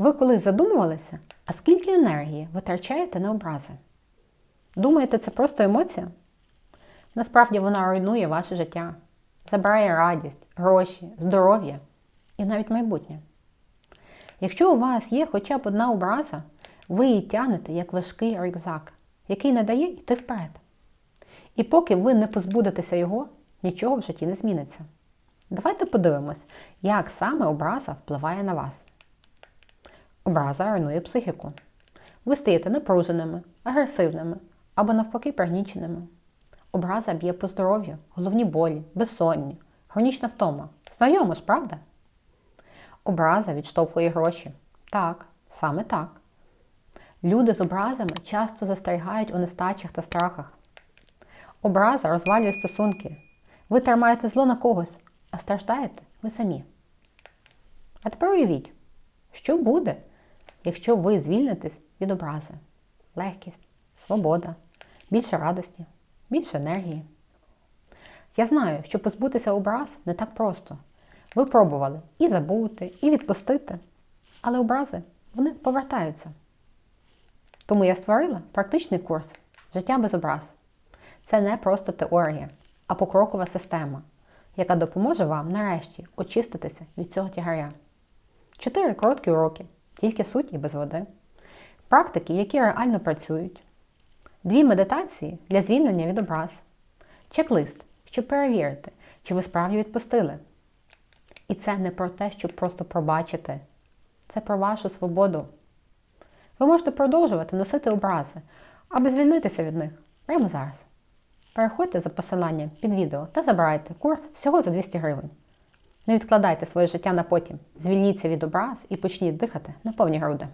Ви колись задумувалися, а скільки енергії витрачаєте на образи? Думаєте, це просто емоція? Насправді вона руйнує ваше життя, забирає радість, гроші, здоров'я і навіть майбутнє. Якщо у вас є хоча б одна образа, ви її тягнете як важкий рюкзак, який не дає йти вперед. І поки ви не позбудетеся його, нічого в житті не зміниться. Давайте подивимось, як саме образа впливає на вас. Образа руйнує психіку. Ви стаєте напруженими, агресивними або навпаки пригніченими. Образа б'є по здоров'ю, головні болі, безсонні, хронічна втома. Знайомо ж, правда? Образа відштовхує гроші. Так, саме так. Люди з образами часто застерігають у нестачах та страхах. Образа розвалює стосунки. Ви тримаєте зло на когось, а страждаєте ви самі. А тепер уявіть, що буде, якщо ви звільнитесь від образи? Легкість, свобода, більше радості, більше енергії. Я знаю, що позбутися образ не так просто. Ви пробували і забути, і відпустити, але образи вони повертаються. Тому я створила практичний курс Життя без образ. Це не просто теорія, а покрокова система, яка допоможе вам нарешті очиститися від цього тягаря. Чотири короткі уроки, тільки суть і без води. Практики, які реально працюють. Дві медитації для звільнення від образ. Чек-лист, щоб перевірити, чи ви справді відпустили. І це не про те, щоб просто пробачити. Це про вашу свободу. Ви можете продовжувати носити образи, аби звільнитися від них прямо зараз. Переходьте за посиланням під відео та забирайте курс всього за 200 гривень. Не відкладайте своє життя на потім. Звільніться від образ і почніть дихати на повні груди.